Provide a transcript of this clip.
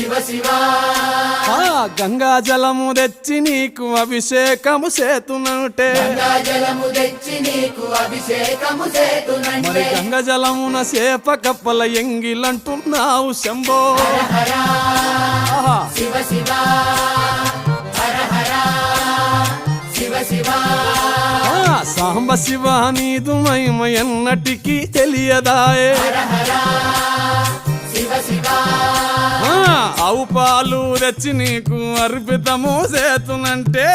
శివ శివ. ఆ గంగా జలము తెచ్చి నీకు అభిషేకము చేతునంటే. గంగా జలము తెచ్చి నీకు అభిషేకము మరి గంగ జలమున సేప కప్పల ఎంగిలంటున్నావు శంభో. శివ శివ. హర హర. శివ శివ. ఆ సాంబ శివ నీదు మహిమ ఎన్నటికీ తెలియదాయే. ఆవు పాలు తెచ్చి నీకు అర్పితము చేతునంటే